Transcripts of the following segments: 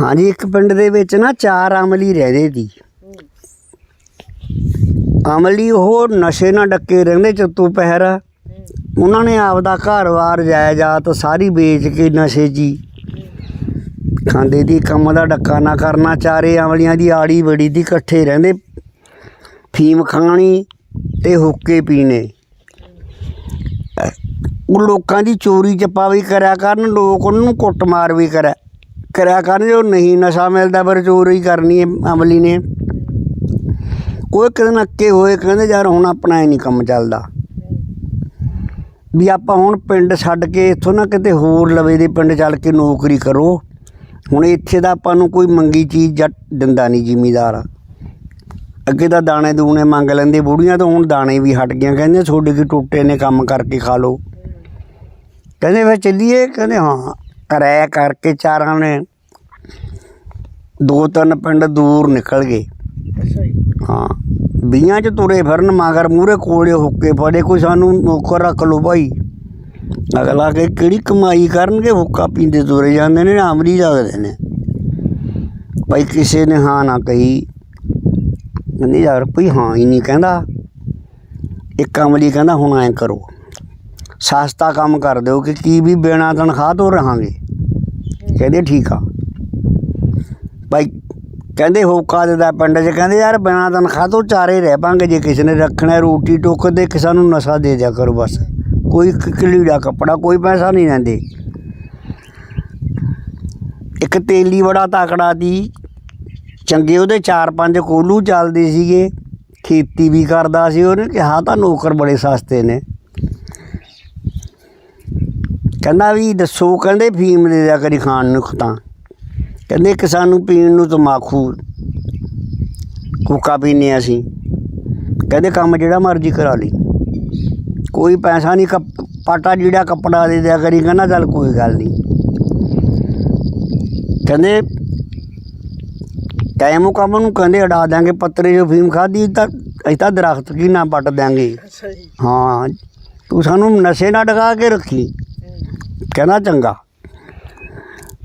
ਹਾਂਜੀ, ਇੱਕ ਪਿੰਡ ਦੇ ਵਿੱਚ ਨਾ ਚਾਰ ਅਮਲੀ ਰਹਿੰਦੇ ਸੀ। ਅਮਲੀ ਉਹ ਨਸ਼ੇ ਨਾਲ ਡੱਕੇ ਰਹਿੰਦੇ ਚਤੂ ਪਹਿਰ। ਉਹਨਾਂ ਨੇ ਆਪਦਾ ਘਰ-ਬਾਰ, ਜਾਇਦਾਦ ਸਾਰੀ ਵੇਚ ਕੇ ਨਸ਼ੇ 'ਚ ਹੀ ਖਾਂਦੇ ਦੀ ਕੰਮ ਦਾ ਡੱਕਾ ਨਾ ਕਰਨਾ, ਚਾਰੇ ਅਮਲੀਆਂ ਦੀ ਆੜੀ ਬੜੀ ਦੀ ਇਕੱਠੇ ਰਹਿੰਦੇ। ਫੀਮ ਖਾਣੀ ਤੇ ਹੁੱਕੇ ਪੀਣੇ। ਉਹ ਲੋਕਾਂ ਦੀ ਚੋਰੀ ਚੱਪਾ ਵੀ ਕਰਿਆ ਕਰਨ, ਲੋਕ ਉਹਨਾਂ ਨੂੰ ਕੁੱਟਮਾਰ ਵੀ ਕਰਿਆ। ਕਰਿਆ ਕਰਨ ਜੋ ਨਹੀਂ, ਨਸ਼ਾ ਮਿਲਦਾ ਪਰ ਚੋਰੀ ਕਰਨੀ ਹੈ ਅਮਲੀ ਨੇ। ਕੋਈ ਇੱਕ ਦਿਨ ਅੱਕੇ ਹੋਏ, ਕਹਿੰਦੇ ਯਾਰ ਹੁਣ ਆਪਣਾ ਇਹ ਨਹੀਂ ਕੰਮ ਚੱਲਦਾ। ਵੀ ਆਪਾਂ ਹੁਣ ਪਿੰਡ ਛੱਡ ਕੇ ਇੱਥੋਂ ਨਾ ਕਿਤੇ ਹੋਰ ਲਵੇ ਦੇ ਪਿੰਡ ਚੱਲ ਕੇ ਨੌਕਰੀ ਕਰੋ। ਹੁਣ ਇੱਥੇ ਦਾ ਆਪਾਂ ਨੂੰ ਕੋਈ ਮੰਗੀ ਚੀਜ਼ ਜੱਟ ਦਿੰਦਾ ਨਹੀਂ ਜ਼ਿਮੀਦਾਰ। ਅੱਗੇ ਤਾਂ ਦਾਣੇ ਦੂਣੇ ਮੰਗ ਲੈਂਦੇ, ਬੁੜੀਆਂ ਤਾਂ ਹੁਣ ਦਾਣੇ ਵੀ ਹਟ ਗਈਆਂ, ਕਹਿੰਦੇ ਤੁਹਾਡੇ ਕੀ ਟੁੱਟੇ ਨੇ, ਕੰਮ ਕਰਕੇ ਖਾ ਲਓ। ਕਹਿੰਦੇ ਫਿਰ ਚੱਲੀਏ, ਕਹਿੰਦੇ ਹਾਂ ਰਹਿ ਕਰਕੇ ਚਾਰਾਂ ਨੇ ਦੋ ਤਿੰਨ ਪਿੰਡ ਦੂਰ ਨਿਕਲ ਗਏ। ਅੱਛਾ ਜੀ। ਹਾਂ ਬੀਆਂ ਚ ਤੁਰੇ ਫਿਰਨ ਮਗਰ ਮੂਰੇ ਕੋਲੇ ਹੁੱਕੇ ਫੜੇ ਕੋਈ ਸਾਨੂੰ ਨੌਕਰ ਰੱਖ ਲਓ ਭਾਈ ਅਗਲਾ ਕੇ ਕਿਹੜੀ ਕਮਾਈ ਕਰਨਗੇ? ਹੁੱਕਾ ਪੀਂਦੇ ਤੁਰੇ ਜਾਂਦੇ ਨੇ ਆਮਰੀ ਲੱਗਦੇ ਨੇ। ਭਾਈ ਕਿਸੇ ਨੇ ਹਾਂ ਨਾ ਕਹੀ। ਕਹਿੰਦੇ ਯਾਰ ਕੋਈ ਹਾਂ ਹੀ ਨਹੀਂ ਕਹਿੰਦਾ। ਇੱਕ ਅਮਲੀ ਕਹਿੰਦਾ ਹੁਣ ਐਂ ਕਰੋ। ਸਸਤਾ ਕੰਮ ਕਰ ਦਿਓ ਕਿ ਕੀ ਵੀ ਬਿਨਾ ਤਨਖਾਹ ਤੋਂ ਰਹਾਂਗੇ। ਕਹਿੰਦੇ ਠੀਕ ਆ। ਭਾਈ ਕਹਿੰਦੇ ਹੋਕਾ ਦੇਦਾ ਪਿੰਡ 'ਚ, ਕਹਿੰਦੇ ਯਾਰ ਬਿਨਾਂ ਤਨਖਾਹ ਤੋਂ ਚਾਰੇ ਰਹਿ ਪਾਂਗੇ, ਜੇ ਕਿਸੇ ਨੇ ਰੱਖਣਾ ਰੋਟੀ ਟੋਕ ਦੇ, ਕਿਸੇ ਨੂੰ ਨਸ਼ਾ ਦੇ ਦਿਆ ਕਰੋ ਬਸ। ਕੋਈ ਕ- ਕੱਪੜਾ, ਕੋਈ ਪੈਸਾ ਨਹੀਂ ਲੈਂਦੇ। ਇੱਕ ਤੇਲੀ ਬੜਾ ਤਾਕੜਾ ਦੀ ਚੰਗੇ ਉਹਦੇ ਚਾਰ ਪੰਜ ਕੋਲੂ ਚੱਲਦੇ ਸੀਗੇ। ਖੇਤੀ ਵੀ ਕਰਦਾ ਸੀ ਉਹਨੇ ਕਿਹਾ ਤਾਂ ਨੌਕਰ ਬੜੇ ਸਸਤੇ ਨੇ। ਕਹਿੰਦਾ ਵੀ ਦੱਸੋ ਕਹਿੰਦੇ ਫੀਮ ਦੇ ਦਿਆ ਕਰੀ ਖਾਣ ਨੂੰ ਤਾਂ ਕਹਿੰਦੇ ਕਿ ਸਾਨੂੰ ਪੀਣ ਨੂੰ ਤਮਾਕੂ ਹੁੱਕਾ ਪੀਨੇ ਅਸੀਂ। ਕਹਿੰਦੇ ਕੰਮ ਜਿਹੜਾ ਮਰਜ਼ੀ ਕਰਾ ਲਈ। ਕੋਈ ਪੈਸਾ ਨਹੀਂ ਪਾਟਾ ਜਿਹੜਾ ਕੱਪੜਾ ਦੇ ਦਿਆ ਕਰੀ ਕਹਿੰਦਾ ਚੱਲ ਕੋਈ ਗੱਲ ਨਹੀਂ। ਕਹਿੰਦੇ ਟਾਈਮ ਕੰਮ ਨੂੰ ਕਹਿੰਦੇ ਅਡਾ ਦਿਆਂਗੇ ਪੱਤਰੇ ਜੋ ਫੀਮ ਖਾਦੀ ਤਾਂ ਅਸੀਂ ਤਾਂ ਦਰਖਤ ਕੀ ਨਾ ਪੱਟ ਜੀ। ਹਾਂ ਤੂੰ ਸਾਨੂੰ ਨਸ਼ੇ ਨਾ ਡਗਾ ਕੇ ਰੱਖੀ। ਕਹਿੰਦਾ ਚੰਗਾ।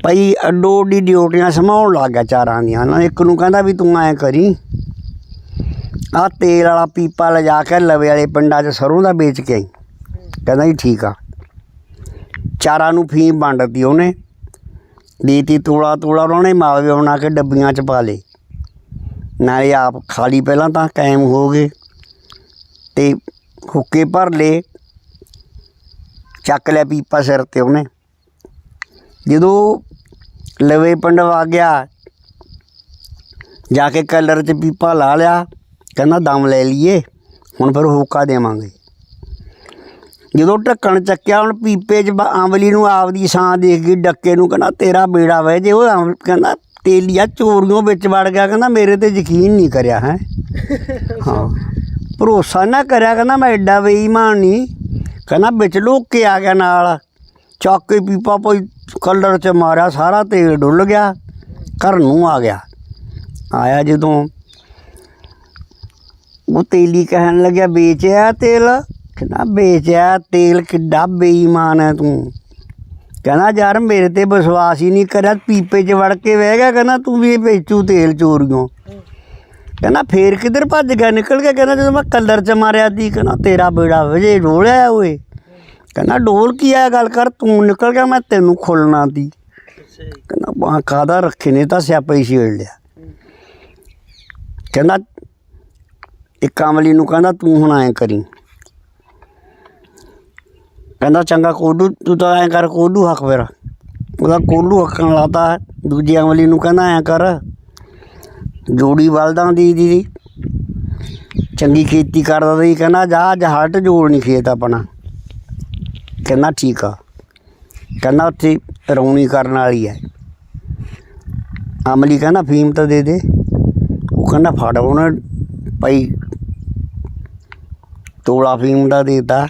ਭਾਈ ਅੱਡੋ ਅੱਡੀ ਡਿਊਟੀਆਂ ਸਮਾਉਣ ਲੱਗ ਗਿਆ ਚਾਰਾਂ ਦੀਆਂ ਨਾ, ਇੱਕ ਨੂੰ ਕਹਿੰਦਾ ਵੀ ਤੂੰ ਐਂ ਕਰੀ ਆ ਤੇਲ ਵਾਲਾ ਪੀਪਾ ਲਿਜਾ ਕੇ ਲਵੇ ਵਾਲੇ ਪਿੰਡਾਂ 'ਚ ਸਰੋਂ ਦਾ ਵੇਚ ਕੇ ਆਈ। ਕਹਿੰਦਾ ਜੀ ਠੀਕ ਆ। ਚਾਰਾਂ ਨੂੰ ਫੀਮ ਵੰਡਤੀ ਉਹਨੇ। ਡੀਤੀ ਤੋਲਾ ਤੋਲਾ ਉਹਨਾਂ ਨੇ ਮਾਲਵੇ ਬਣਾ ਕੇ ਡੱਬੀਆਂ 'ਚ ਪਾ ਲਏ। ਨਾਲੇ ਆਪ ਖਾਲੀ ਪਹਿਲਾਂ ਤਾਂ ਕਾਇਮ ਹੋ ਗਏ ਤੇ ਹੁੱਕੇ ਭਰ ਲਏ। ਚੱਕ ਲਿਆ ਪੀਪਾ ਸਿਰ ਤੇ ਉਹਨੇ। ਜਦੋਂ ਲਵੇ ਪਿੰਡ ਆ ਗਿਆ ਜਾ ਕੇ ਕਲਰ 'ਚ ਪੀਪਾ ਲਾ ਲਿਆ ਕਹਿੰਦਾ ਦਮ ਲੈ ਲਈਏ ਹੁਣ ਫਿਰ ਹੋਕਾ ਦੇਵਾਂਗੇ। ਜਦੋਂ ਢੱਕਣ ਚੱਕਿਆ ਹੁਣ ਪੀਪੇ 'ਚ ਆਂਵਲੀ ਨੂੰ ਆਪਦੀ ਛਾਂ ਦੇਖ ਗਈ ਡੱਕੇ ਨੂੰ ਕਹਿੰਦਾ ਤੇਰਾ ਬੇੜਾ ਵਹਿ ਜੇ ਉਹ ਕਹਿੰਦਾ ਤੇਲੀਆ ਚੋਰੀਆਂ ਵਿੱਚ ਵੜ ਗਿਆ। ਕਹਿੰਦਾ ਮੇਰੇ ਤੇ ਯਕੀਨ ਨਹੀਂ ਕਰਿਆ ਹੈ। ਹਾਂ। ਭਰੋਸਾ ਨਾ ਕਰਿਆ ਕਹਿੰਦਾ ਮੈਂ ਐਡਾ ਬੇਈਮਾਨ ਨਹੀਂ ਕਹਿੰਦਾ ਵਿੱਚ ਲੁੱਕ ਕੇ ਆ ਗਿਆ ਨਾਲ। ਚੱਕ ਕੇ ਪੀਪਾ ਕੋਈ ਕਲਰ 'ਚ ਮਾਰਿਆ, ਸਾਰਾ ਤੇਲ ਡੁੱਲ ਗਿਆ, ਘਰ ਨੂੰ ਆ ਗਿਆ। ਆਇਆ ਜਦੋਂ। ਉਹ ਤੇਲੀ ਕਹਿਣ ਲੱਗਿਆ, ਵੇਚਿਆ ਤੇਲ? ਕਹਿੰਦਾ, ਵੇਚਿਆ ਤੇਲ, ਕਿੱਡਾ ਬੇਈਮਾਨ ਹੈ ਤੂੰ। ਕਹਿੰਦਾ, ਯਾਰ ਮੇਰੇ ਤੇ ਵਿਸ਼ਵਾਸ ਹੀ ਨਹੀਂ ਕਰਿਆ, ਪੀਪੇ 'ਚ ਵੜ ਕੇ ਬਹਿ ਗਿਆ, ਕਹਿੰਦਾ, ਤੂੰ ਵੀ ਵੇਚੂ ਤੇਲ ਚੋਰੀਓ। ਕਹਿੰਦਾ ਫੇਰ ਕਿੱਧਰ ਭੱਜ ਗਿਆ? ਨਿਕਲ ਗਿਆ। ਕਹਿੰਦਾ ਜਦੋਂ ਮੈਂ ਕਲਰ 'ਚ ਮਾਰਿਆ ਦੀ ਕਹਿੰਦਾ ਤੇਰਾ ਬੇੜਾ ਵਜੇ ਡੋਲਿਆ ਓਏ। ਕਹਿੰਦਾ, ਡੋਲ ਕੀ ਆ ਗੱਲ ਕਰ, ਤੂੰ ਨਿਕਲ ਗਿਆ, ਮੈਂ ਤੈਨੂੰ ਖੋਲਣਾ ਦੀ ਕਹਿੰਦਾ, ਬਾਹ ਕਾਦਾ ਰੱਖੇ ਨੇ? ਤਾਂ ਸਿਆਪਾ ਹੀ ਛੇੜ ਲਿਆ। ਕਹਿੰਦਾ, ਇੱਕ ਅਮਲੀ ਨੂੰ ਕਹਿੰਦਾ, ਤੂੰ ਹੁਣ ਐਂ ਕਰੀ। ਕਹਿੰਦਾ, ਚੰਗਾ, ਕੋਡੂ, ਤੂੰ ਤਾਂ ਐਂ ਕਰ, ਕੋਡੂ ਹੱਕ ਫੇਰਾ ਉਹਦਾ ਕੋਡੂ ਹੱਕਣ ਲਾਤਾ। ਦੂਜੀ ਅਮਲੀ ਨੂੰ ਕਹਿੰਦਾ, ਐਂ ਕਰ। ਜੋੜੀ ਬਲਦਾਂ ਦੀ ਦੀਦੀ ਚੰਗੀ ਖੇਤੀ ਕਰਦਾ ਸੀ, ਕਹਿੰਦਾ ਜਾ ਜਹਾਟ ਜੋੜ ਨਹੀਂ ਖੇਤ ਆਪਣਾ। ਕਹਿੰਦਾ ਠੀਕ ਆ। ਕਹਿੰਦਾ ਉੱਥੇ ਰੌਣੀ ਕਰਨ ਵਾਲੀ ਹੈ ਅਮਲੀ ਕਹਿੰਦਾ ਫੀਮ ਤਾਂ ਦੇ ਦੇ। ਉਹ ਕਹਿੰਦਾ ਫੜ ਉਹਨੇ ਭਾਈ, ਤੋਲਾ ਫੀਮ ਦਾ ਦੇਤਾ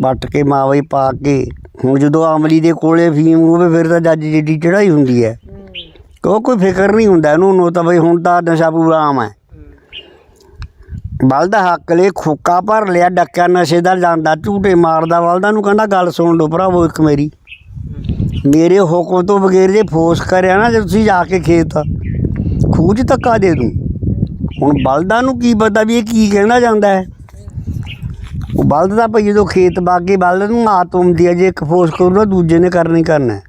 ਵੱਟ ਕੇ ਮਾਂ ਬਈ ਪਾ ਕੇ। ਹੁਣ ਜਦੋਂ ਅਮਲੀ ਦੇ ਕੋਲੇ ਫੀਮ ਹੋਵੇ, ਫਿਰ ਤਾਂ ਜੱਜ ਜਿੱਡੀ ਚੜਾਈ ਹੁੰਦੀ ਹੈ। ਉਹ ਕੋਈ ਫਿਕਰ ਨਹੀਂ ਹੁੰਦਾ ਇਹਨੂੰ ਨੂੰ ਤਾਂ ਬਈ ਹੁਣ ਤਾਂ ਨਸ਼ਾ ਪੂਰਾ ਆਮ ਹੈ। ਬਲਦਾ ਹੱਕ ਲੈ ਖੋਕਾ ਭਰ ਲਿਆ, ਡੱਕਿਆ ਨਸ਼ੇ ਦਾ ਜਾਂਦਾ ਝੂਟੇ ਮਾਰਦਾ ਬਲਦਾ ਨੂੰ ਕਹਿੰਦਾ ਗੱਲ ਸੁਣ ਲਓ ਭਰਾਵੋ ਇੱਕ ਮੇਰੀ। ਮੇਰੇ ਹੁਕਮ ਤੋਂ ਬਗੈਰ ਜੇ ਫੋਰਸ ਕਰਿਆ ਨਾ, ਜੇ ਤੁਸੀਂ ਜਾ ਕੇ ਖੇਤ ਖੂਹ 'ਚ ਧੱਕਾ ਦੇ ਦੂੰ। ਹੁਣ ਬਲਦਾਂ ਨੂੰ ਕੀ ਪਤਾ ਵੀ ਇਹ ਕੀ ਕਹਿਣਾ ਜਾਂਦਾ ਹੈ। ਉਹ ਬਲਦ ਦਾ ਭਈ ਜਦੋਂ ਖੇਤ ਬਾਗੇ, ਬਲਦ ਨੂੰ ਆਤ ਹੁੰਦੀ ਹੈ ਜੇ ਇੱਕ ਫੋਰਸ ਕਰੂਗਾ, ਦੂਜੇ ਨੇ ਕਰਨੀ ਕਰਨਾ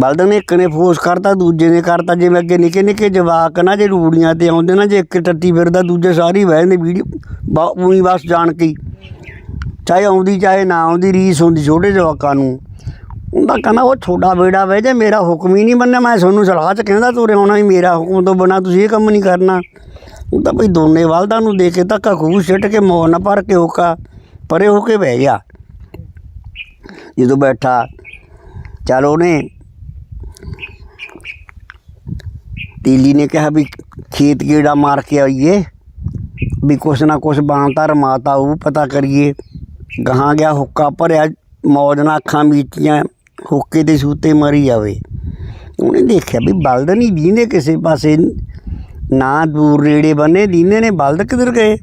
ਬਲਦ ਨੇ ਇੱਕ ਨੇ ਫੋਰਸ ਕਰਤਾ, ਦੂਜੇ ਨੇ ਕਰਤਾ ਜਿਵੇਂ ਅੱਗੇ ਨਿੱਕੇ ਨਿੱਕੇ ਜਵਾਕ ਨਾ, ਜੇ ਰੂੜੀਆਂ ਤੇ ਆਉਂਦੇ ਨਾ, ਜੇ ਇੱਕ ਟੱਟੀ ਫਿਰਦਾ, ਦੂਜੇ ਸਾਰੀ ਬਹਿ ਜਾਂਦੇ ਵੀਡੀਓ ਉਹੀ ਬਸ ਜਾਣ ਕੇ ਚਾਹੇ ਆਉਂਦੀ, ਚਾਹੇ ਨਾ ਆਉਂਦੀ, ਰੀਸ ਹੁੰਦੀ ਛੋਟੇ ਜਵਾਕਾਂ ਨੂੰ। ਉਹਦਾ ਕਹਿੰਦਾ, ਉਹ ਛੋਟਾ ਬੇੜਾ ਵੇ ਜੇ, ਮੇਰਾ ਹੁਕਮ ਹੀ ਨਹੀਂ ਮੰਨਿਆ। ਮੈਂ ਤੁਹਾਨੂੰ ਸਲਾਹ ਚ ਕਹਿੰਦਾ, ਤੁਰੇ ਆਉਣਾ ਹੀ ਮੇਰਾ ਹੁਕਮ ਤੋਂ ਬਿਨਾ ਤੁਸੀਂ ਇਹ ਕੰਮ ਨਹੀਂ ਕਰਨਾ। ਉਹ ਤਾਂ ਭਈ ਦੋਨੇ ਵਾਲਦਾਂ ਨੂੰ ਦੇ ਕੇ ਧੱਕਾ ਖੂਹ ਸਿੱਟ ਕੇ ਮੋਹ ਨਾ ਭਰ ਕੇ ਹੋਕਾ, ਪਰੇ ਹੋ ਕੇ ਬਹਿ ਗਿਆ। ਜਦੋਂ ਬੈਠਾ ਚਲ ਉਹਨੇ ਤੀਲੀ ਨੇ ਕਿਹਾ ਵੀ ਖੇਤ ਕੀੜਾ ਮਾਰ ਕੇ ਆਈਏ ਵੀ ਕੁਛ ਨਾ ਕੁਛ ਬਾਣਤਾ ਰਮਾਤਾ ਉਹ ਪਤਾ ਕਰੀਏ ਗਾਹਾਂ ਗਿਆ ਹੁੱਕਾ ਭਰਿਆ ਮੌਜ ਨਾਲ ਅੱਖਾਂ ਮੀਚੀਆਂ ਹੁੱਕੇ ਦੇ ਸੂਤੇ ਮਰੀ ਜਾਵੇ ਉਹਨੇ ਦੇਖਿਆ ਵੀ ਬਲਦ ਨਹੀਂ ਦੀਂਦੇ ਕਿਸੇ ਪਾਸੇ ਨਾ ਦੂਰ ਰੇੜੇ ਬੰਨੇ ਦੀਂਦੇ ਨੇ ਬਲਦ ਕਿੱਧਰ ਗਏ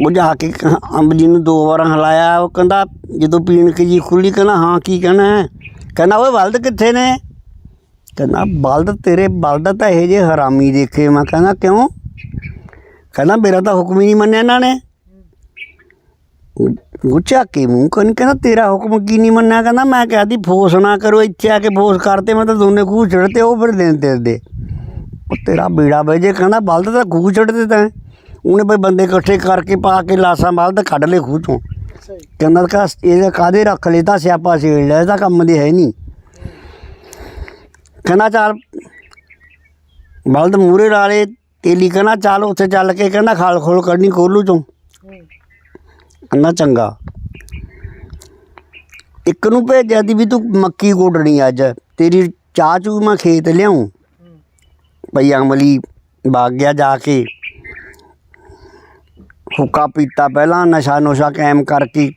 ਉਹ ਜਾ ਕੇ ਅੰਬ ਜੀ ਨੂੰ ਦੋ ਵਾਰ ਹਲਾਇਆ ਉਹ ਕਹਿੰਦਾ ਜਦੋਂ ਪੀਣ ਕੇ ਜੀ ਖੁੱਲੀ ਕਹਿੰਦਾ ਹਾਂ ਕੀ ਕਹਿਣਾ ਹੈ ਕਹਿੰਦਾ, ਓਏ ਬਲਦ ਕਿੱਥੇ ਨੇ? ਕਹਿੰਦਾ ਬਲਦ ਤੇਰੇ ਬਲਦ ਤਾਂ ਇਹ ਜੇ ਹਰਾਮੀ ਦੇਖੇ। ਮੈਂ ਕਹਿੰਦਾ, ਕਿਉਂ? ਕਹਿੰਦਾ, ਮੇਰਾ ਤਾਂ ਹੁਕਮ ਹੀ ਨਹੀਂ ਮੰਨਿਆ ਇਹਨਾਂ ਨੇ। ਗੁੱਚਾ ਕੇ ਮੂੰਹ ਕੰਨ ਕਹਿੰਦਾ, ਤੇਰਾ ਹੁਕਮ ਕੀ ਨਹੀਂ ਮੰਨਿਆ? ਕਹਿੰਦਾ, ਮੈਂ ਕਹਦੀ ਫੋਰਸ ਨਾ ਕਰੋ, ਇੱਥੇ ਆ ਕੇ ਫੋਰਸ ਕਰਤੇ, ਮੈਂ ਤਾਂ ਦੋਨੇ ਖੂਹ ਚੜਤੇ ਉਹ ਫਿਰ ਦੇਣ ਤੇ ਦੇ। ਉਹ ਤੇਰਾ ਬੀੜਾ ਵਜੇ ਕਹਿੰਦਾ ਬਲਦ ਤਾਂ ਖੂਹ ਚੜਦੇ ਤਾਂ ਉਹਨੇ ਬਈ ਬੰਦੇ ਇਕੱਠੇ ਕਰਕੇ ਪਾ ਕੇ ਲਾਸਾਂ ਬਲਦ ਕੱਢ ਲਏ ਖੂਹ ਤੋਂ ਕਹਿੰਦਾ ਕਾ ਇਹ ਕਾਦੇ ਰੱਖ ਲਏ ਤਾਂ ਸਿਆਪਾ ਛੇੜ ਲਿਆ, ਇਹਦਾ ਕੰਮ ਦੇ ਹੈ ਨਹੀਂ। ਕਹਿੰਦਾ ਚੱਲ, ਬਲਦ ਮੂਰੇ ਲਾਲੇ ਤੇਲੀ ਕਹਿੰਦਾ ਚੱਲ, ਉੱਥੇ ਚੱਲ ਕੇ ਕਹਿੰਦਾ ਖਾਲ ਖੋਲ ਕੱਢਣੀ ਕੋਲੂ ਚੋਂ ਕਹਿੰਦਾ ਚੰਗਾ। ਇੱਕ ਨੂੰ ਭੇਜਿਆ ਦੀ ਵੀ ਤੂੰ ਮੱਕੀ ਕੋਟਣੀ ਅੱਜ, ਤੇਰੀ ਚਾਹ ਚੂ ਮੈਂ ਖੇਤ ਲਿਆਉਂ ਭਈ ਅਮਲੀ ਬਾਗ ਗਿਆ ਜਾ ਕੇ। ਹੁੱਕਾ ਪੀਤਾ ਪਹਿਲਾਂ, ਨਸ਼ਾ ਨੁਸ਼ਾ ਕਾਇਮ ਕਰਕੇ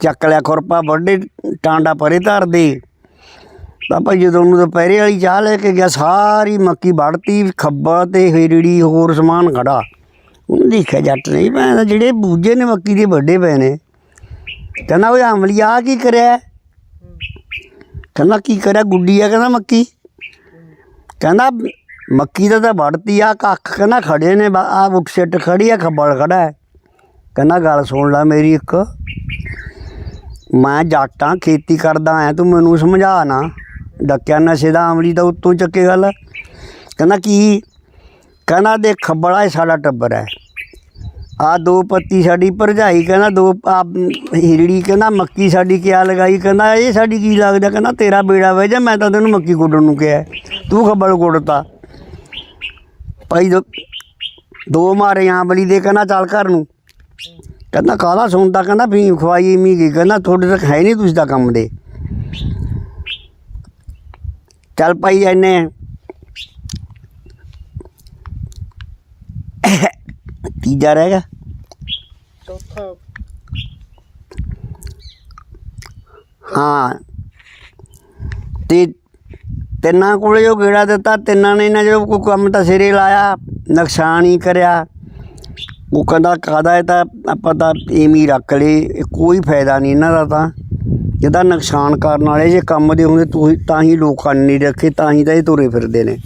ਚੱਕ ਲਿਆ ਖੁਰਪਾ ਵੱਡੇ ਟਾਂਡਾ ਪਰੇ ਧਰਦੇ ਤਾਂ ਭਾਈ ਜਦੋਂ ਉਹਨੂੰ ਦੁਪਹਿਰੇ ਵਾਲੀ ਚਾਹ ਲੈ ਕੇ ਗਿਆ, ਸਾਰੀ ਮੱਕੀ ਵੜਤੀ ਖੱਬਾ ਤੇ ਹੀਰੜੀ, ਹੋਰ ਸਮਾਨ ਖੜਾ। ਉਹਨੇ ਦੇਖਿਆ ਜੱਟ ਨਹੀਂ ਭੈਣ ਜਿਹੜੇ ਬੂਜੇ ਨੇ ਮੱਕੀ ਦੇ ਵੱਡੇ ਪਏ ਨੇ। ਕਹਿੰਦਾ ਉਹ ਅਮਲੀ ਆ ਕੀ ਕਰਿਆ? ਕਹਿੰਦਾ, ਕੀ ਕਰਿਆ? ਗੁੱਡੀ ਆ ਕਹਿੰਦਾ ਮੱਕੀ। ਕਹਿੰਦਾ, ਮੱਕੀ ਦਾ ਤਾਂ ਵੜਤੀ ਆ ਕੱਖ ਕਹਿੰਦਾ ਖੜੇ ਨੇ ਆ ਉੱਠ ਸਿੱਟ ਖੜੀ ਆ, ਖੱਬਲ ਖੜਾ ਹੈ। ਕਹਿੰਦਾ, ਗੱਲ ਸੁਣ ਲੈ ਮੇਰੀ ਇੱਕ। ਮੈਂ ਜਾਟਾਂ ਖੇਤੀ ਕਰਦਾ ਆ ਤੂੰ ਮੈਨੂੰ ਸਮਝਾ ਨਾ। ਡੱਕਿਆ ਨਸ਼ੇ ਦਾ ਅਮਲੀ ਦਾ ਉੱਤੋਂ ਚੱਕੇ ਗੱਲ। ਕਹਿੰਦਾ, ਕੀ? ਕਹਿੰਦਾ, ਦੇਖ ਖੱਬੜਾ ਇਹ ਸਾਡਾ ਟੱਬਰ ਹੈ। ਆ ਦੋ ਪੱਤੀ ਸਾਡੀ ਭਰਜਾਈ, ਕਹਿੰਦਾ, ਦੋ ਆ ਹੀਰੜੀ, ਕਹਿੰਦਾ, ਮੱਕੀ ਸਾਡੀ ਕਿਆ ਲਗਾਈ? ਕਹਿੰਦਾ, ਇਹ ਸਾਡੀ ਕੀ ਲੱਗਦਾ? ਕਹਿੰਦਾ, ਤੇਰਾ ਬੇੜਾ ਵੇ ਜਾ, ਮੈਂ ਤਾਂ ਤੈਨੂੰ ਮੱਕੀ ਕੁੱਟਣ ਨੂੰ ਕਿਹਾ। ਤੂੰ ਖੱਬਲ ਕੁੱਟਤਾ। ਭਾਈ ਦੋ ਦੋ ਮਾਰੇ ਆਂਬਲੀ ਦੇ, ਕਹਿੰਦਾ, ਚੱਲ ਘਰ ਨੂੰ। ਕਹਿੰਦਾ ਕਾਲਾ ਸੁਣਦਾ? ਕਹਿੰਦਾ ਫੀਮ ਖਵਾਈ ਮੀ ਗਈ ਕਹਿੰਦਾ ਤੁਹਾਡੇ ਤੱਕ ਹੈ ਨਹੀਂ ਤੁਸੀਂ ਦਾ ਕੰਮ ਦੇ। ਚੱਲ ਭਾਈ ਐਨੇ ਤੀਜਾ ਰਹੇਗਾ ਚੌਥਾ। ਹਾਂ। ਤੇ ਤਿੰਨਾਂ ਕੋਲੇ ਜੋ ਗੇੜਾ ਦਿੱਤਾ ਤਿੰਨਾਂ ਨੇ ਨਾ ਜੋ ਕੋਈ ਕੰਮ ਤਾਂ ਸਿਰੇ ਲਾਇਆ ਨੁਕਸਾਨ ਹੀ ਕਰਿਆ। ਉਹ ਕਹਿੰਦਾ ਕਾਦਾ ਇਹ ਤਾਂ ਆਪਾਂ ਤਾਂ ਐਵੇਂ ਹੀ ਰੱਖ ਇਹ ਕੋਈ ਫਾਇਦਾ ਨਹੀਂ ਇਹਨਾਂ ਦਾ ਤਾਂ। ਜਿਹਦਾ ਨੁਕਸਾਨ ਕਰਨ ਵਾਲੇ ਜੇ ਕੰਮ ਦੇ ਹੁੰਦੇ ਤੂੰ ਤਾਂ ਹੀ ਲੋਕਾਂ ਨੇ ਨਹੀਂ ਰੱਖੇ ਤਾਂ ਹੀ ਤਾਂ ਇਹ ਤੁਰੇ ਫਿਰਦੇ ਨੇ।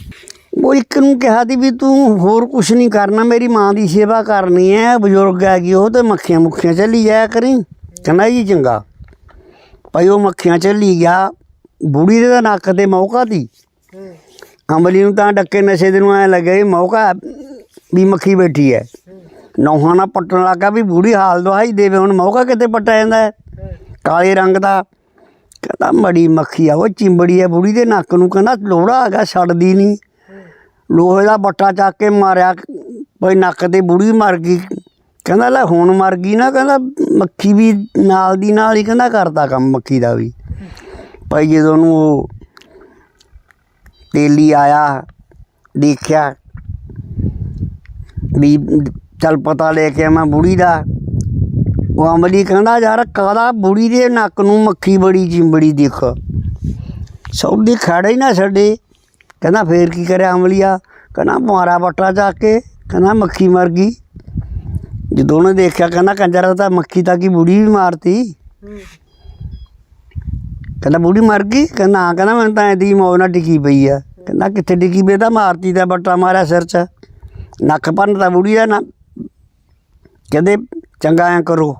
ਉਹ ਇੱਕ ਨੂੰ ਕਿਹਾ ਦੀ ਵੀ ਤੂੰ ਹੋਰ ਕੁਛ ਨਹੀਂ ਕਰਨਾ ਮੇਰੀ ਮਾਂ ਦੀ ਸੇਵਾ ਕਰਨੀ ਹੈ ਬਜ਼ੁਰਗ ਹੈਗੀ ਉਹ ਤੇ ਮੱਖੀਆਂ ਮੁੱਖੀਆਂ ਚੱਲੀ ਜਾਇਆ ਕਰੀ। ਕਹਿੰਦਾ ਜੀ ਚੰਗਾ। ਭਾਈ ਉਹ ਮੱਖੀਆਂ ਚੱਲੀ ਗਿਆ ਬੁੜੀ ਦੇ ਨੱਕ ਤੇ ਮੌਕਾ ਹੂੰ। ਅੰਬਲੀ ਨੂੰ ਤਾਂ ਡੱਕੇ ਨਸ਼ੇ ਦੇ ਨੂੰ ਐ ਲੱਗਿਆ ਮੌਕਾ ਵੀ ਮੱਖੀ ਬੈਠੀ ਹੈ। ਨੌਹਾਂ ਨਾਲ ਪੱਟਣ ਲੱਗਾ ਵੀ ਬੁੜੀ ਹਾਲ ਦਵਾਈ ਦੇਵੇ, ਹੁਣ ਮੌਕਾ ਕਿਤੇ ਪੱਟਿਆ ਜਾਂਦਾ ਹੈ? ਕਾਲੇ ਰੰਗ ਦਾ। ਕਹਿੰਦਾ ਮੜੀ ਮੱਖੀ ਆ ਉਹ ਚਿੰਬੜੀ ਹੈ ਬੁੜੀ ਦੇ ਨੱਕ ਨੂੰ। ਕਹਿੰਦਾ ਲੋੜਾ ਹੈਗਾ, ਛੱਡਦੀ ਨਹੀਂ। ਲੋਹੇ ਦਾ ਬੱਟਾ ਚੱਕ ਕੇ ਮਾਰਿਆ ਭਈ ਨੱਕ ਤੇ ਬੁੜੀ ਮਰ ਗਈ। ਕਹਿੰਦਾ ਲੈ ਹੁਣ ਮਰ ਗਈ ਨਾ, ਕਹਿੰਦਾ ਮੱਖੀ ਵੀ ਨਾਲ ਦੀ ਨਾਲ ਹੀ ਕਹਿੰਦਾ ਕਰਦਾ ਕੰਮ ਮੱਖੀ ਦਾ ਵੀ। ਭਾਈ ਜਦੋਂ ਨੂੰ ਉਹ ਤੇਲੀ ਆਇਆ, ਦੇਖਿਆ ਵੀ ਚੱਲ ਪਤਾ ਲੈ ਕੇ ਮੈਂ ਬੁੜੀ ਦਾ। ਉਹ ਅਮਲੀ ਕਹਿੰਦਾ, ਯਾਰ ਕਾਲਾ ਬੁੜੀ ਦੇ ਨੱਕ ਨੂੰ ਮੱਖੀ ਬੜੀ ਚਿੰਬੜੀ ਦੇਖ। ਸੌਦੀ ਖੜਾ ਹੀ ਨਾ ਛੱਡੇ। ਕਹਿੰਦਾ, ਫੇਰ ਕੀ ਕਰਿਆ ਅਮਲੀਆ? ਕਹਿੰਦਾ, ਮਾਰਾ ਬੱਟਾ ਚੱਕ ਕੇ। ਕਹਿੰਦਾ, ਮੱਖੀ ਮਰ ਗਈ। ਜਦੋਂ ਉਹਨੇ ਦੇਖਿਆ, ਕਹਿੰਦਾ, ਕੰਜਰਾ ਤਾਂ ਮੱਖੀ ਤਾਂ ਕੀ ਬੁੜੀ ਵੀ ਮਾਰਤੀ? ਕਹਿੰਦਾ, ਬੁੜੀ ਮਰ ਗਈ? ਕਹਿੰਦਾ, ਹਾਂ। ਕਹਿੰਦਾ ਮੈਂ ਤਾਂ ਐਦੀ ਮੌਜ ਨਾਲ ਟਿਕੀ ਪਈ ਆ। ਕਹਿੰਦਾ, ਕਿੱਥੇ ਟਿਕੀ ਪਈ? ਤਾਂ ਮਾਰਤੀ ਦਾ ਬੱਟਾ ਮਾਰਿਆ ਸਿਰ 'ਚ। ਨੱਕ ਭੰਨਦਾ ਬੁੜੀ ਦਾ ਨਾ ਕਹਿੰਦੇ, ਚੰਗਾ ਐ ਕਰੋ।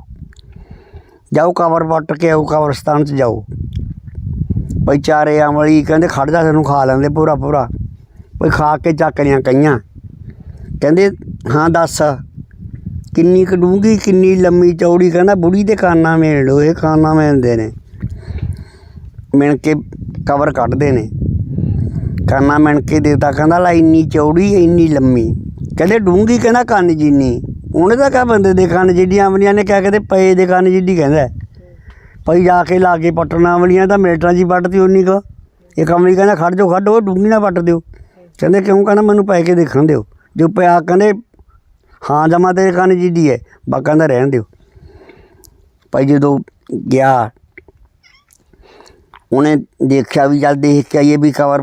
ਜਾਓ ਕਵਰ ਵੱਟ ਕੇ ਆਓ ਕਬਰਸਤਾਨ 'ਚ ਜਾਓ। ਭਾਈ ਚਾਰੇ ਅਮਲੀ ਕਹਿੰਦੇ ਖੜਦਾ ਸਾਨੂੰ ਖਾ ਲੈਂਦੇ ਪੂਰਾ ਪੂਰਾ। ਬਈ ਖਾ ਕੇ ਚੱਕ ਲਿਆ ਕਈਆਂ। ਕਹਿੰਦੇ, ਹਾਂ, ਦੱਸ। ਕਿੰਨੀ ਕੁ ਡੂੰਘੀ, ਕਿੰਨੀ ਲੰਮੀ ਚੌੜੀ? ਕਹਿੰਦਾ, ਬੁੜੀ ਦੇ ਕਾਨਾਂ ਮੇਲ ਲੋ ਇਹ ਕਾਨਾਂ ਮੇਲਦੇ ਨੇ। ਮਿਣ ਕੇ ਕਵਰ ਕੱਢਦੇ ਨੇ। ਕਾਨਾਂ ਮਿਣ ਕੇ ਦੇਤਾ, ਕਹਿੰਦਾ, ਲਾ, ਇੰਨੀ ਚੌੜੀ, ਇੰਨੀ ਲੰਮੀ। ਕਹਿੰਦੇ, ਡੂੰਘੀ ਕਹਿੰਦਾ ਕੰਨ ਜਿੰਨੀ ਉਹਨੇ ਤਾਂ ਕਹਾ ਬੰਦੇ ਦੇ ਕੰਨ ਜਿੱਡੀਆਂ ਅਮਲੀਆਂ ਨੇ ਕਿਹਾ ਕਹਿੰਦੇ, ਪਏ ਦੇ ਕੰਨ ਜਿੱਡੀ ਕਹਿੰਦਾ। ਭਾਈ ਜਾ ਕੇ ਲਾ ਕੇ ਪੱਟਣਾ ਆਮਲੀਆਂ ਤਾਂ ਮਿੰਟਾਂ 'ਚ ਹੀ ਪੱਟਦੀ ਉਨੀ ਕੁ। ਇਹ ਕਮਲੀ ਕਹਿੰਦਾ, ਖੜ ਜਾਓ ਖੜ ਉਹ ਡੂੰਘੀ ਨਾ ਪੱਟ ਦਿਓ। ਕਹਿੰਦੇ, ਕਿਉਂ ਕਹਿੰਦਾ, ਮੈਨੂੰ ਪੈ ਕੇ ਦੇਖਣ ਦਿਓ। ਜੋ ਪਿਆ, ਕਹਿੰਦੇ, ਹਾਂ ਜਮਾ ਤੇਰੇ ਕੰਨ ਜਿੱਡੀ ਹੈ ਬਾ ਕਹਿੰਦਾ, ਰਹਿਣ ਦਿਓ। ਭਾਈ ਜਦੋਂ ਗਿਆ, ਉਹਨੇ ਦੇਖਿਆ ਵੀ, ਚੱਲ ਦੇਖ ਕੇ ਆਈਏ ਵੀ ਕਵਰ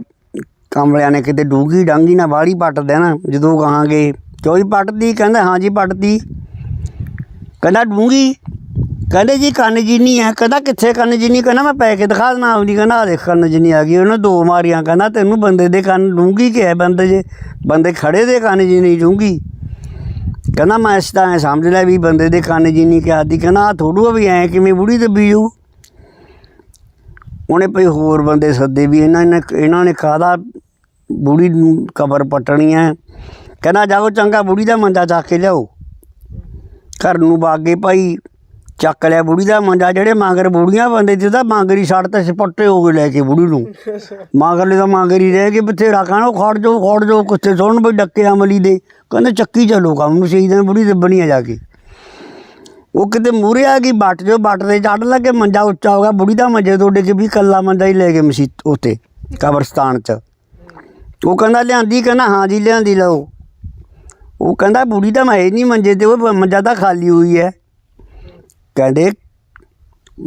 ਕਮਲਿਆਂ ਨੇ ਕਿਤੇ ਡੂੰਗੀ ਡਾਂਗੀ ਨਾ ਵਾਲੀ ਪੱਟ ਦੇਣਾ। ਜਦੋਂ ਕਹਾਂਗੇ ਚੋਈ ਪੱਟਦੀ? ਕਹਿੰਦਾ, ਹਾਂ ਜੀ ਪੱਟਦੀ। ਕਹਿੰਦਾ, ਡੂੰਗੀ। ਕਹਿੰਦੇ ਜੀ ਕੰਨ ਜਿੰਨੀ ਹੈ। ਕਹਿੰਦਾ, ਕਿੱਥੇ ਕੰਨ ਜਿੰਨੀ? ਕਹਿੰਦਾ, ਮੈਂ ਪੈ ਕੇ ਦਿਖਾ ਦੇਣਾ ਆਪਦੀ। ਕਹਿੰਦਾ ਆ ਦੇਖ, ਕੰਨ ਜਿੰਨੀ ਆ ਗਈ। ਉਹਨੇ ਦੋ ਮਾਰੀਆਂ। ਕਹਿੰਦਾ, ਤੈਨੂੰ ਬੰਦੇ ਦੇ ਕੰਨ ਡੂੰਗੀ ਕਿ ਹੈ? ਬੰਦੇ ਜੇ, ਬੰਦੇ ਖੜੇ ਦੇ ਕੰਨ ਜਿੰਨੀ ਡੂੰਗੀ। ਕਹਿੰਦਾ, ਮੈਂ ਇਸ ਤਾਂ ਐਂ ਸਮਝ ਲਿਆ ਵੀ ਬੰਦੇ ਦੇ ਕੰਨ ਜਿੰਨੀ ਕਿ ਆਦੀ। ਕਹਿੰਦਾ ਆ ਥੋੜੂ ਵੀ ਐ ਕਿਵੇਂ ਬੁੜੀ ਤੇ ਬੀਜੂ ਉਹਨੇ ਭਈ ਹੋਰ ਬੰਦੇ ਸੱਦੇ ਵੀ ਇਹਨਾਂ ਨੇ ਇਹਨਾਂ ਨੇ ਕਾਹਦਾ ਬੁੜੀ ਨੂੰ ਕਬਰ ਪੱਟਣੀ ਹੈ? ਕਹਿੰਦਾ ਜਾਓ ਚੰਗਾ ਬੁੜੀ ਦਾ ਮੰਜਾ ਚੱਕ ਕੇ ਲਿਆਓ। ਘਰ ਨੂੰ ਬਾਗੇ ਭਾਈ ਚੱਕ ਲਿਆ ਬੁੜੀ ਦਾ ਮੰਜਾ, ਜਿਹੜੇ ਮਾਂਗਰ ਬੁੜੀਆਂ ਬੰਦੇ ਤੇ ਤਾਂ ਮਾਂਗਰੀ ਛੱਡ ਤੇ ਸਪੱਟੇ ਹੋ ਗਏ ਲੈ ਕੇ ਬੁੜੀ ਨੂੰ। ਮਾਂਗਰਲੇ ਤਾਂ ਮਾਂਗਰੀ ਰਹਿ ਕੇ ਬਥੇਰਾ ਕਹਿਣਾ ਖੜ ਜਾਓ ਖੜ ਜਾਓ ਕਿੱਥੇ ਸੁਣ ਬਈ ਡੱਕੇ ਅਮਲੀ ਦੇ। ਕਹਿੰਦੇ ਚੱਕੀ ਚੱਲੋ ਕੰਮ ਨੂੰ ਸ਼ਹੀਦਾਂ ਬੁੜੀ ਤੇ ਬਣੀਆਂ ਜਾ ਕੇ। ਉਹ ਕਿਤੇ ਮੂਰੇ ਆ ਗਈ ਬੱਟ ਜੋ ਬੱਟ ਤੇ ਚੜ ਲੱਗੇ, ਮੰਜਾ ਉੱਚਾ ਹੋ ਗਿਆ, ਬੁੜੀ ਦਾ ਮੰਜੇ ਤੋਂ ਡਿੱਗ ਵੀ ਕੱਲਾ ਮੰਜਾ ਹੀ ਲੈ ਗਏ ਮਸੀਤ ਉੱਤੇ, ਕਬਰਸਤਾਨ 'ਚ। ਉਹ ਕਹਿੰਦਾ, ਲਿਆਂਦੀ? ਕਹਿੰਦਾ, ਹਾਂ ਜੀ, ਲਿਆਂਦੀ ਲਓ ਉਹ ਕਹਿੰਦਾ ਬੁੜੀ ਤਾਂ ਮੈਂ ਨਹੀਂ ਮੰਜੇ ਤੇ, ਉਹ ਮੰਜਾ ਤਾਂ ਖਾਲੀ ਹੋਈ ਹੈ। ਕਹਿੰਦੇ,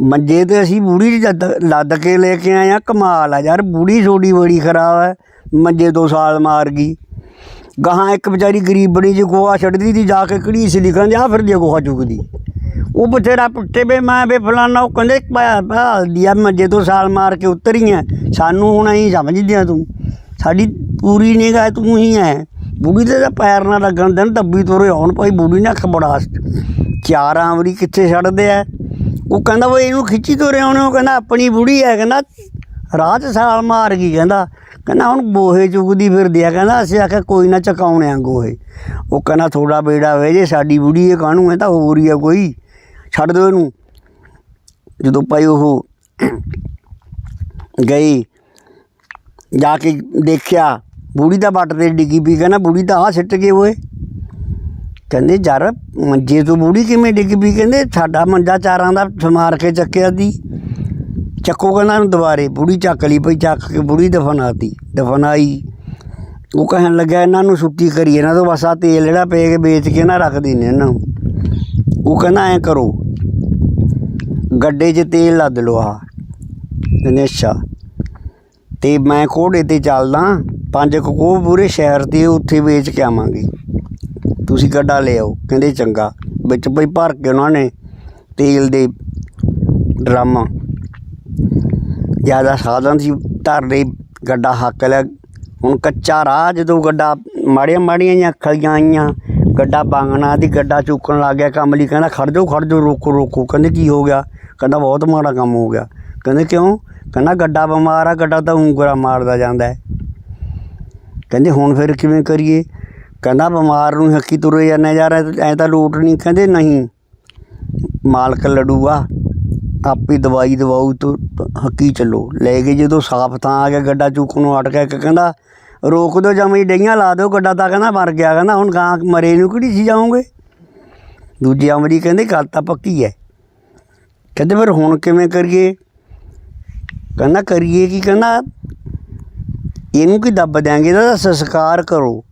ਮੰਜੇ ਤੇ ਅਸੀਂ ਬੂੜੀ ਜਦ ਲੱਦ ਕੇ ਲੈ ਕੇ ਆਏ ਆ ਕਮਾਲ ਆ ਯਾਰ, ਬੂੜੀ ਛੋਟੀ ਬੜੀ ਖਰਾਬ ਹੈ, ਮੰਜੇ ਤੋਂ ਸਾਲ ਮਾਰ ਗਈ। ਗਾਹਾਂ ਇੱਕ ਵਿਚਾਰੀ ਗਰੀਬ ਬਣੀ ਜੀ ਗੋਹਾ ਛੱਡਦੀ ਦੀ ਜਾ ਕੇ ਕਿਹੜੀ ਸੀ ਲਿਖਾਂ ਜਾ ਫਿਰ ਦੀ ਗੋਹਾ ਚੁਗਦੀ ਉਹ ਬਥੇਰਾ ਪੁੱਟੇ ਵੇ ਮੈਂ ਵੇ ਫਲਾਨਾ, ਉਹ ਕਹਿੰਦੇ ਭਾਲਦੀ ਆ, ਮੰਜੇ ਤੋਂ ਸਾਲ ਮਾਰ ਕੇ ਉਤਰੀਆਂ ਸਾਨੂੰ ਹੁਣ ਅਸੀਂ ਸਮਝਦੀਆਂ ਤੂੰ। ਸਾਡੀ ਪੂਰੀ ਨਿਗਾਹ ਤੂੰ ਹੀ ਹੈ ਬੁੜੀ ਦੇ ਤਾਂ ਪੈਰ ਨਾ ਲੱਗਣ ਦੇਣ, ਦੱਬੀ ਤੋਰੇ ਆਉਣ ਭਾਈ, ਬੁੜੀ ਨੇ ਅੱਖ ਬੜਾ ਚਾਰ ਆਮਰੀ ਕਿੱਥੇ ਛੱਡਦੇ ਆ। ਉਹ ਕਹਿੰਦਾ ਵੇ ਇਹਨੂੰ ਖਿੱਚੀ ਤੋਰੇ ਆਉਣੇ, ਉਹ ਕਹਿੰਦਾ ਆਪਣੀ ਬੁੜੀ ਹੈ ਕਹਿੰਦਾ ਰਾਹ 'ਚ ਸਾਲ ਮਾਰ ਗਈ, ਕਹਿੰਦਾ। ਕਹਿੰਦਾ ਹੁਣ ਗੋਹੇ ਚੁਗਦੀ ਫਿਰਦੀ ਆ, ਕਹਿੰਦਾ ਅਸੀਂ ਆਖਿਆ ਕੋਈ ਨਾ ਚਕਾਉਣੇ ਆ ਗੋਹੇ। ਉਹ ਕਹਿੰਦਾ ਥੋੜਾ ਬੇੜਾ ਵੇ, ਜੇ ਸਾਡੀ ਬੁੜੀ ਇਹ ਕਾਹਨੂੰ ਹੈ, ਤਾਂ ਹੋਰ ਹੀ ਆ ਕੋਈ। ਛੱਡ ਦਿਓ ਇਹਨੂੰ। ਜਦੋਂ ਭਾਈ ਉਹ ਗਈ, ਜਾ ਕੇ ਦੇਖਿਆ ਬੁੜੀ ਦਾ ਬੱਟ ਤੇ ਡਿੱਗੀ ਪਈ, ਕਹਿੰਦਾ ਬੁੜੀ ਤਾਂ ਆ ਸਿੱਟ ਗਏ ਓਏ। ਕਹਿੰਦੇ, ਯਾਰ, ਮੰਜੇ ਤੋਂ ਬੁੜੀ ਕਿਵੇਂ ਡਿੱਗ ਪਈ? ਕਹਿੰਦੇ, ਸਾਡਾ ਮੰਜਾ ਚਾਰਾਂ ਦਾ ਸਮਾਰ ਕੇ ਚੱਕਿਆ ਦੀ ਚੱਕੋ ਕਹਿੰਦਾ ਨੂੰ ਦੁਬਾਰੇ, ਬੁੜੀ ਚੱਕ ਲਈ ਪਈ, ਚੱਕ ਕੇ ਬੁੜੀ ਦਫਨਾਤੀ, ਦਫਨਾਈ। ਉਹ ਕਹਿਣ ਲੱਗਾ ਇਹਨਾਂ ਨੂੰ ਛੁੱਟੀ ਕਰੀ, ਇਹਨਾਂ ਤੋਂ ਬਸ ਆ ਤੇਲ ਜਿਹੜਾ ਪੇ ਕੇ ਵੇਚ ਕੇ ਨਾ ਰੱਖ ਦਿੰਦੇ ਇਹਨਾਂ ਨੂੰ। ਉਹ ਕਹਿੰਦਾ, ਐ ਕਰੋ, ਗੱਡੇ 'ਚ ਤੇਲ ਲੱਦ ਲਓ ਆ ਕਹਿੰਦੇ ਤੇ ਮੈਂ ਘੋੜੇ ਤੇ ਚੱਲਦਾ ਪੰਜ ਕੋਹ ਪੂਰੇ ਸ਼ਹਿਰ ਤੇ ਉੱਥੇ ਵੇਚ ਕੇ ਆਵਾਂਗੇ। ਤੁਸੀਂ ਗੱਡਾ ਲੈ ਆਓ, ਕਹਿੰਦੇ ਚੰਗਾ। ਵਿੱਚ ਬਈ ਭਰ ਕੇ ਉਹਨਾਂ ਨੇ ਤੇਲ ਦੇ ਡਰਮ। ਜ਼ਿਆਦਾ ਸਾਧਨ ਸੀ ਧਰਦੇ ਗੱਡਾ ਹੱਕ ਲਿਆ। ਹੁਣ ਕੱਚਾ ਰਾਹ, ਜਦੋਂ ਗੱਡਾ ਮਾੜੀਆਂ ਮਾੜੀਆਂ ਜਿਹੀਆਂ ਖਲੀਆਂ ਆਈਆਂ, ਗੱਡਾ ਬਾਂਗਣਾ ਦੀ ਗੱਡਾ ਚੁੱਕਣ ਲੱਗ ਗਿਆ ਕਮਲੀ ਕਹਿੰਦਾ, ਖੜ ਜਾਓ ਖੜ ਜਾਓ, ਰੋਕੋ ਰੋਕੋ। ਕਹਿੰਦੇ, ਕੀ ਹੋ ਗਿਆ? ਕਹਿੰਦਾ, ਬਹੁਤ ਮਾੜਾ ਕੰਮ ਹੋ ਗਿਆ। ਕਹਿੰਦੇ, ਕਿਉਂ? ਕਹਿੰਦਾ, ਗੱਡਾ ਬਿਮਾਰ ਆ, ਗੱਡਾ ਤਾਂ ਉਂਗਰਾ ਮਾਰਦਾ ਜਾਂਦਾ ਹੈ। ਕਹਿੰਦੇ ਹੁਣ ਫਿਰ ਕਿਵੇਂ ਕਰੀਏ? ਕਹਿੰਦਾ ਬਿਮਾਰ ਨੂੰ ਹੱਕੀ ਤੁਰੇ ਜਾਂਦੇ ਯਾਰ, ਐ ਤਾਂ ਲੋਟ ਨਹੀਂ। ਕਹਿੰਦੇ ਨਹੀਂ, ਮਾਲਕ ਲੜੂਗਾ, ਆਪੇ ਦਵਾਈ ਦਵਾਊ ਤੋਂ, ਹੱਕੀ ਚੱਲੋ। ਲੈ ਕੇ ਜਦੋਂ ਸਾਫ਼ ਤਾਂ ਆ ਗਿਆ, ਗੱਡਾ ਚੁੱਕ ਨੂੰ ਅਟਕਿਆ ਕਿ ਕਹਿੰਦਾ, ਰੋਕ ਦਿਓ ਜਮਈ ਡਈਆਂ, ਲਾ ਦਿਓ, ਗੱਡਾ ਤਾਂ ਕਹਿੰਦਾ ਮਰ ਗਿਆ। ਕਹਿੰਦਾ ਹੁਣ ਗਾਂ ਮਰੇ ਨੂੰ ਕਿਹੜੀ ਸੀ ਜਾਓਗੇ? ਦੂਜੀ ਅਮਰੀ ਕਹਿੰਦੇ, ਗੱਲ ਤਾਂ ਪੱਕੀ ਹੈ ਕਹਿੰਦੇ ਫਿਰ ਹੁਣ ਕਿਵੇਂ ਕਰੀਏ? ਕਹਿੰਦਾ ਕਰੀਏ ਕੀ? ਕਹਿੰਦਾ ਇਹਨੂੰ ਕੀ ਦੱਬ ਦਿਆਂਗੇ? ਇਹਦਾ ਸੰਸਕਾਰ ਕਰੋ।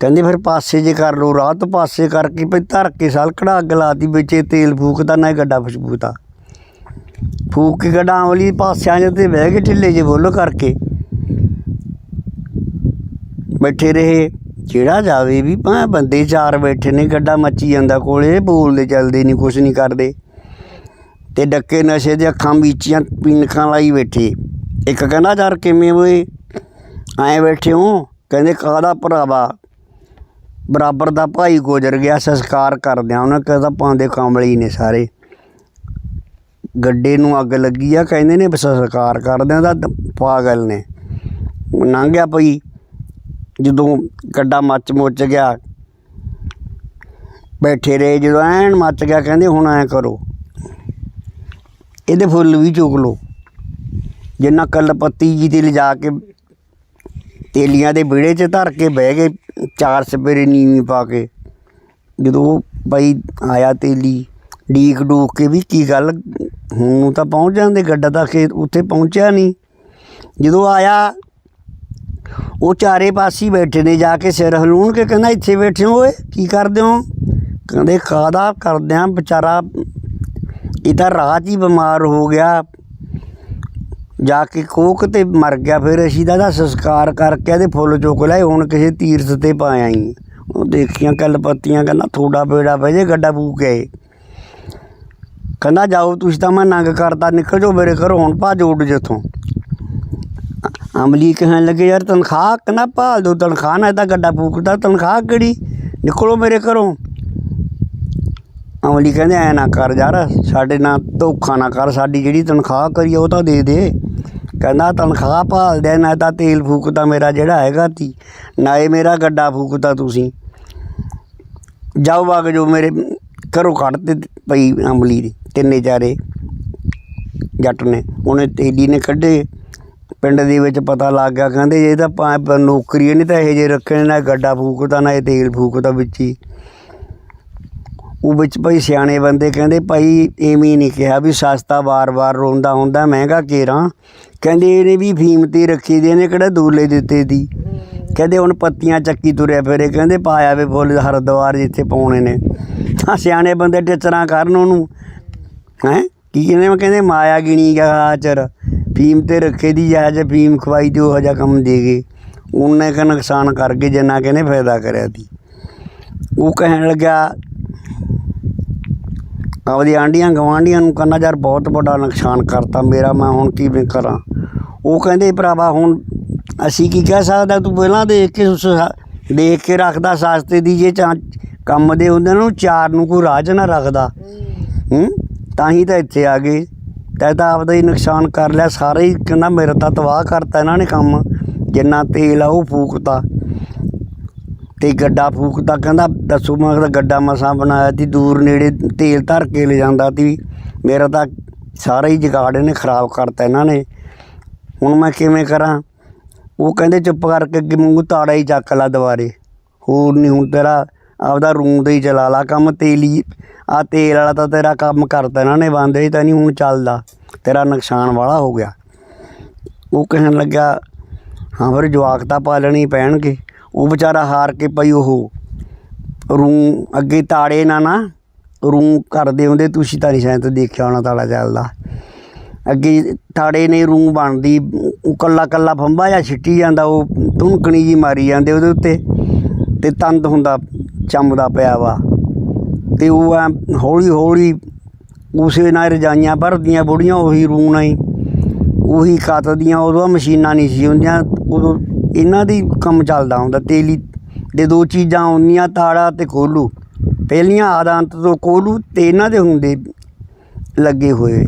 ਕਹਿੰਦੇ ਫਿਰ ਪਾਸੇ ਜੇ ਕਰ ਲੋ ਰਾਹ ਤੋਂ ਪਾਸੇ ਕਰਕੇ ਭਈ ਧਰ ਕੇ ਸਾਲ ਸਲਕੜਾ ਅੱਗ ਲਾਤੀ ਵਿੱਚ ਇਹ ਤੇਲ ਫੂਕਦਾ, ਨਾ ਗੱਡਾ ਫਸਬੂਤਾ ਫੂਕ ਕੇ ਗੱਡਾ ਵਾਲੀ ਪਾਸਿਆਂ ਜਿਹੇ ਤੇ ਬਹਿ ਕੇ ਢਿੱਲੇ ਜੇ ਬੋਲੋ ਕਰਕੇ। ਬੈਠੇ ਰਹੇ। ਜਿਹੜਾ ਜਾਵੇ ਵੀ ਭਾਂ ਬੰਦੇ ਚਾਰ ਬੈਠੇ ਨੇ, ਗੱਡਾ ਮੱਚੀ ਜਾਂਦਾ ਕੋਲੇ, ਬੋਲਦੇ ਚੱਲਦੇ ਨਹੀਂ, ਕੁਛ ਨਹੀਂ ਕਰਦੇ। ਤੇ ਡੱਕੇ ਨਸ਼ੇ ਦੇ ਅੱਖਾਂ, ਮੀਚੀਆਂ ਪਿੰਨਕਾਂ ਲਾਈ ਬੈਠੇ। ਇੱਕ ਕਹਿੰਦਾ, ਯਾਰ ਕਿਵੇਂ ਓਏ? ਐਂ ਬੈਠੇ ਹੋ, ਕਹਿੰਦੇ ਕਾਹਦਾ ਭਰਾਵਾ? ਬਰਾਬਰ ਦਾ ਭਾਈ ਗੁਜ਼ਰ ਗਿਆ, ਸੰਸਕਾਰ ਕਰਦਿਆਂ ਉਹਨਾਂ ਕਹਿੰਦਾ ਪਾਉਂਦੇ ਕਾਮਲੀ ਨੇ ਸਾਰੇ। ਗੱਡੇ ਨੂੰ ਅੱਗ ਲੱਗੀ ਆ, ਕਹਿੰਦੇ ਨੇ ਵੀ ਸੰਸਕਾਰ ਕਰਦਿਆਂ ਦਾ, ਪਾਗਲ ਨੇ। ਲੰਘ ਗਿਆ ਭਈ। ਜਦੋਂ ਗੱਡਾ ਮੱਚ ਮੁੱਚ ਗਿਆ, ਬੈਠੇ ਰਹੇ, ਜਦੋਂ ਐਨ ਮੱਚ ਗਿਆ, ਕਹਿੰਦੇ ਹੁਣ ਐ ਕਰੋ। ਇਹਦੇ ਫੁੱਲ ਵੀ ਚੁੱਕ ਲਓ। ਜਿੰਨਾ ਕੱਲ ਪੱਤੀ ਜੀ ਤੇ ਲਿਜਾ ਕੇ ਤੇਲੀਆਂ ਦੇ ਵਿਹੜੇ 'ਚ ਧਰ ਕੇ ਬਹਿ ਗਏ, ਚਾਰ ਸਪੇਰੇ ਨੀਵੀਂ ਪਾ ਕੇ। ਜਦੋਂ ਬਈ ਆਇਆ ਤੇਲੀ, ਡੀਕ ਡੂਕ ਕੇ ਵੀ ਕੀ ਗੱਲ, ਹੁਣ ਤਾਂ ਪਹੁੰਚ ਜਾਂਦੇ ਗੱਡਾ ਤਾਂ ਖੇਤ, ਉੱਥੇ ਪਹੁੰਚਿਆ ਨਹੀਂ ਜਦੋਂ ਆਇਆ, ਉਹ ਚਾਰੇ ਪਾਸੇ ਬੈਠੇ ਨੇ, ਜਾ ਕੇ ਸਿਰ ਹਲੂਣ ਕੇ ਕਹਿੰਦਾ, ਇੱਥੇ ਬੈਠੇ ਹੋਏ ਕੀ ਕਰਦੇ ਹੋ? ਕਹਿੰਦੇ ਕਾਦਾ ਕਰਦੇ ਆ, ਵਿਚਾਰਾ, ਇਹ ਤਾਂ ਰਾਹ 'ਚ ਹੀ ਬਿਮਾਰ ਹੋ ਗਿਆ। ਜਾ ਕੇ ਕੋਕ ਤੇ ਮਰ ਗਿਆ, ਫਿਰ ਅਸੀਂ ਤਾਂ ਇਹਦਾ ਸੰਸਕਾਰ ਕਰਕੇ ਇਹਦੇ ਫੁੱਲ ਚੁੱਕ ਲਏ, ਹੁਣ ਕਿਸੇ ਤੀਰਥ ਤੇ ਪਾਇਆ ਹੀ ਉਹ ਦੇਖੀਆਂ ਕੱਲ ਪੱਤੀਆਂ, ਕਹਿੰਦਾ ਥੋੜਾ ਬੇੜਾ ਪੈ ਜੇ, ਗੱਡਾ ਫੂਕ ਗਏ ਕਹਿੰਦਾ ਜਾਓ ਤੁਸੀਂ ਤਾਂ ਮੈਂ ਨੰਗ ਕਰਤਾ, ਨਿਕਲ ਜਾਓ ਮੇਰੇ ਘਰੋਂ, ਹੁਣ ਭੱਜ ਉੱਡ ਜਿੱਥੋਂ ਅਮਲੀ ਕਹਿਣ ਲੱਗੇ, ਯਾਰ ਤਨਖਾਹ, ਕਹਿੰਦਾ ਭਾਲ ਦੋ ਤਨਖਾਹ ਨਾ ਤਾਂ ਗੱਡਾ ਫੂਕਦਾ ਤਨਖਾਹ ਕਿਹੜੀ? ਨਿਕਲੋ ਮੇਰੇ ਘਰੋਂ। ਅਮਲੀ ਕਹਿੰਦੇ, ਐ ਨਾ ਕਰ ਯਾਰ, ਸਾਡੇ ਨਾਲ ਧੋਖਾ ਨਾ ਕਰ, ਸਾਡੀ ਜਿਹੜੀ ਤਨਖਾਹ ਕਰੀ ਉਹ ਤਾਂ ਦੇ ਦੇ। ਕਹਿੰਦਾ, ਤਨਖਾਹ ਭਾਲ ਦੇ, ਨਾ ਤਾਂ ਤੇਲ ਫੂਕਦਾ ਮੇਰਾ ਜਿਹੜਾ ਹੈਗਾ ਤੀ, ਨਾ ਇਹ ਮੇਰਾ ਗੱਡਾ ਫੂਕਦਾ ਤੁਸੀਂ। ਜਾਓ ਵਗ ਜੋ ਮੇਰੇ ਘਰੋਂ ਕੱਢ ਤੇ ਪਈ ਅਮਲੀ ਦੀ, ਤਿੰਨੇ ਚਾਰੇ ਜੱਟ ਨੇ। ਉਹਨੇ ਤੇਲੀ ਨੇ ਕੱਢੇ। ਪਿੰਡ ਦੇ ਵਿੱਚ ਪਤਾ ਲੱਗ ਗਿਆ, ਕਹਿੰਦੇ, ਇਹ ਤਾਂ ਪਾ- ਨੌਕਰੀ ਨਹੀਂ ਤਾਂ ਇਹ ਜੇ ਰੱਖਣੇ ਨਾ ਗੱਡਾ ਫੂਕਦਾ, ਨਾ ਇਹ ਤੇਲ ਫੂਕਦਾ ਵਿੱਚ ਹੀ। ਉਹ ਵਿੱਚ ਭਾਈ ਸਿਆਣੇ ਬੰਦੇ ਕਹਿੰਦੇ ਭਾਈ ਐਵੇਂ ਨਹੀਂ ਕਿਹਾ ਵੀ ਸਸਤਾ ਵਾਰ-ਵਾਰ ਰੋਂਦਾ ਹੁੰਦਾ, ਮਹਿੰਗਾ ਕੇਰਾਂ ਕਹਿੰਦੇ ਇਹਨੇ ਵੀ ਫੀਮ ਤੇ ਰੱਖੀ ਦੇ, ਇਹਨੇ ਕਿਹੜਾ ਦੂਲੇ ਦਿੱਤੇ ਦੀ? ਕਹਿੰਦੇ ਹੁਣ ਪੱਤੀਆਂ ਚੱਕੀ ਤੁਰਿਆ ਫਿਰੇ, ਕਹਿੰਦੇ ਪਾਇਆ ਵੇ ਫੁੱਲ ਹਰਦੁਆਰ ਜਿੱਥੇ ਪਾਉਣੇ ਨੇ। ਤਾਂ ਸਿਆਣੇ ਬੰਦੇ ਟਿਚਰਾਂ ਕਰਨ ਉਹਨੂੰ। ਹੈ? ਕੀ ਕਹਿੰਦੇ, ਮੈਂ ਕਹਿੰਦੇ ਮਾਇਆ ਗਿਣੀ ਗਿਆ ਆਚਰ ਫੀਮ ਤੇ ਰੱਖੇ ਦੀ ਜਾ ਜੇ ਫੀਮ ਖਵਾਈ ਤੇ ਉਹ ਜਿਹਾ ਕੰਮ ਦੇ ਗਏ। ਉਹਨੇ ਕ ਨੁਕਸਾਨ ਕਰ ਗਏ ਜਿੰਨਾ ਕਹਿੰਦੇ ਫਾਇਦਾ ਕਰਿਆ ਤੀ ਉਹ ਕਹਿਣ ਲੱਗਾ ਆਪਦੀ ਆਂਡੀਆਂ ਗਵਾਂਡੀਆਂ ਨੂੰ ਕਹਿੰਦਾ ਯਾਰ ਬਹੁਤ ਵੱਡਾ ਨੁਕਸਾਨ ਕਰਤਾ ਮੇਰਾ ਮੈਂ ਹੁਣ ਕਿਵੇਂ ਕਰਾਂ? ਉਹ ਕਹਿੰਦੇ ਭਰਾਵਾ ਹੁਣ ਅਸੀਂ ਕੀ ਕਹਿ ਸਕਦਾ ਤੂੰ ਪਹਿਲਾਂ ਦੇਖ ਕੇ ਉਸ ਦੇਖ ਕੇ ਰੱਖਦਾ ਸਾਸਤੇ ਦੀ ਜੇ ਚਾ ਕੰਮ ਦੇ ਹੁੰਦੇ ਨੂੰ ਚਾਰ ਨੂੰ ਕੋਈ ਰਾਜ ਨਾ ਰੱਖਦਾ। ਹੂੰ। ਤਾਂ ਹੀ ਤਾਂ ਇੱਥੇ ਆ ਗਏ। ਤੈ ਤਾਂ ਆਪਦਾ ਹੀ ਨੁਕਸਾਨ ਕਰ ਲਿਆ। ਸਾਰਾ ਹੀ ਕਹਿੰਦਾ ਮੇਰਾ ਤਾਂ ਤਬਾਹ ਕਰਤਾ ਇਹਨਾਂ ਨੇ ਕੰਮ। ਜਿੰਨਾ ਤੇਲ ਆ ਉਹ ਫੂਕਤਾ। ਤੇ ਗੱਡਾ ਫੂਕਤਾ ਕਹਿੰਦਾ, ਦੱਸੋ ਮੈਂ ਤਾਂ ਗੱਡਾ ਮਸਾਂ ਬਣਾਇਆ ਤੀ ਦੂਰ ਨੇੜੇ ਤੇਲ ਧਰ ਕੇ ਲੈ ਜਾਂਦਾ ਤੀ ਮੇਰਾ ਤਾਂ ਸਾਰਾ ਹੀ ਜਗਾੜ ਇਹਨੇ ਖਰਾਬ ਕਰਤਾ ਇਹਨਾਂ ਨੇ। ਹੁਣ ਮੈਂ ਕਿਵੇਂ ਕਰਾਂ? ਉਹ ਕਹਿੰਦੇ, ਚੁੱਪ ਕਰਕੇ ਅੱਗੇ ਮੂੰਹ ਤਾੜਾ ਹੀ ਚੱਕ ਲਾ ਦੁਬਾਰੇ। ਹੋਰ ਨਹੀਂ ਹੁਣ ਤੇਰਾ ਆਪਦਾ ਰੂਮ ਦੇ ਹੀ ਚਲਾ ਲਾ। ਕੰਮ ਤੇਲੀ ਆ ਤੇਲ ਵਾਲਾ ਤਾਂ ਤੇਰਾ ਕੰਮ ਕਰਤਾ ਇਹਨਾਂ ਨੇ, ਬੰਦ ਹੀ ਤਾਂ ਨਹੀਂ ਹੁਣ ਚੱਲਦਾ। ਤੇਰਾ ਨੁਕਸਾਨ ਵਾਲਾ ਹੋ ਗਿਆ। ਉਹ ਕਹਿਣ ਲੱਗਾ ਹਾਂ ਫਿਰ ਜਵਾਕ ਤਾਂ ਪਾਲਣੇ ਹੀ ਪੈਣਗੇ। ਉਹ ਵਿਚਾਰਾ ਹਾਰ ਕੇ ਪਈ ਉਹ। ਰੂੰ ਅੱਗੇ ਤਾੜੇ ਨਾ ਨਾ, ਰੂੰ ਕਰਦੇ ਹੁੰਦੇ ਤੁਸੀਂ ਤਾਂ ਨਹੀਂ ਸ਼ਾਇਦ ਦੇਖਿਆ ਹੋਣਾ ਤਾੜਾ ਚੱਲਦਾ ਅੱਗੇ ਤਾੜੇ ਨੇ ਰੂੰ ਬਣਦੀ ਕੱਲਾ ਕੱਲਾ ਫੰਬਾ ਜਾਂ ਛਿੱਟੀ ਜਾਂਦਾ, ਉਹ ਧੁਣਕਣੀ ਜੀ ਮਾਰੀ ਜਾਂਦੇ ਉਹਦੇ ਉੱਤੇ। ਤੇ ਤੰਦ ਹੁੰਦਾ, ਚੰਮਦਾ ਪਿਆ ਵਾ। ਤੇ ਉਹ ਐਂ ਹੌਲੀ ਹੌਲੀ ਉਸੇ ਨਾਲ ਰਜਾਈਆਂ ਭਰਦੀਆਂ, ਬੁੜੀਆਂ ਉਹੀ ਰੂੰ ਨਾਲ ਹੀ, ਉਹੀ ਕੱਤਦੀਆਂ ਉਦੋਂ ਮਸ਼ੀਨਾਂ ਨਹੀਂ ਸੀ ਹੁੰਦੀਆਂ, ਉਦੋਂ ਇਹਨਾਂ ਦੀ ਕੰਮ ਚੱਲਦਾ ਹੁੰਦਾ, ਤੇਲੀ ਦੇ ਦੋ ਚੀਜ਼ਾਂ ਆਉਂਦੀਆਂ ਤਾੜਾ ਤੇ ਕੋਲੂ ਪਹਿਲੀਆਂ ਆਦਾਂਤ ਤੋਂ ਕੋਲੂ ਤੇ ਇਹਨਾਂ ਦੇ ਹੁੰਦੇ ਲੱਗੇ ਹੋਏ।